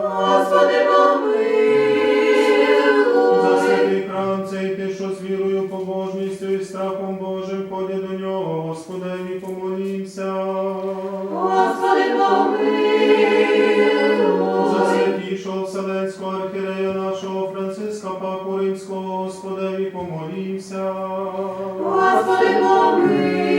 Господи, помилуй. За святий храм цей ти, що з вірою, побожністю і страхом Божим ходять до нього, Господеві, помолімся. Господи, помилуй. За святішого Вселенського архірея нашого Франциска Папу Римського, Господеві, помолімся. Господи, помилуй.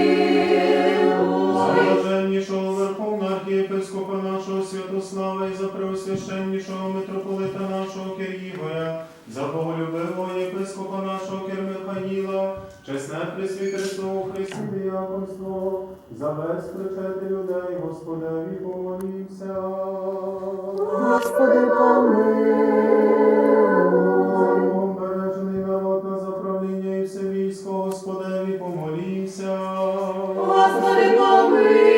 Святослава і за преосвященнішого митрополита нашого Кирігоря, за боголюбивого єпископа нашого Кир Михаїла, чесне присвітерство Христі діяконство, за весь причети людей, Господеві помолімся. Господи, помилуй. Богом народ на заправління і все військо, Господеві помолімся. Господи, помилуй.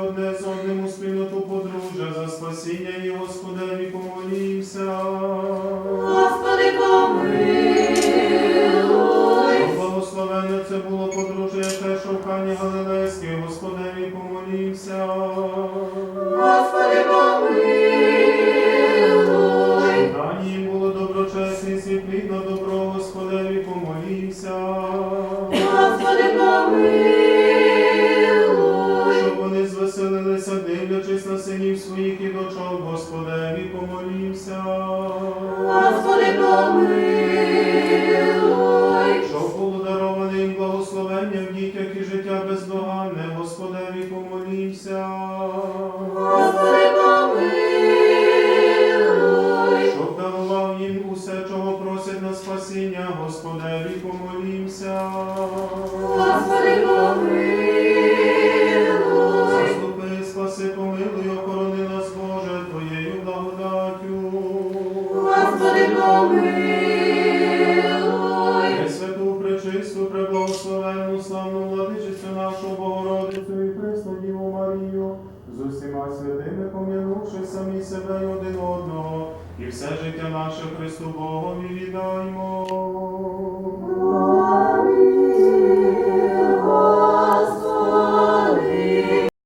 Одне з одним у спільноту подружжя, за спасіння і Господеві помолімся. Господи, помилуй. Щоб Благословенно це було подружжя, яке шовкання Галилейське, Господеві помолімся. Господеві помолімся. Господи, помилуй. Щоб було дароване їм благословення в дітях і життя бездоганне, Господеві помолімся. Господи, помилуй. Щоб дарував їм усе, чого просять на спасіння, Господеві помолімся. Господи, помилуй. Преблагословенну, славну владичицю нашу Богородицю і пресну Марію, з усіма святими пом'янувши самі себе й один одного, і все життя наше Христу Богові віддаймо.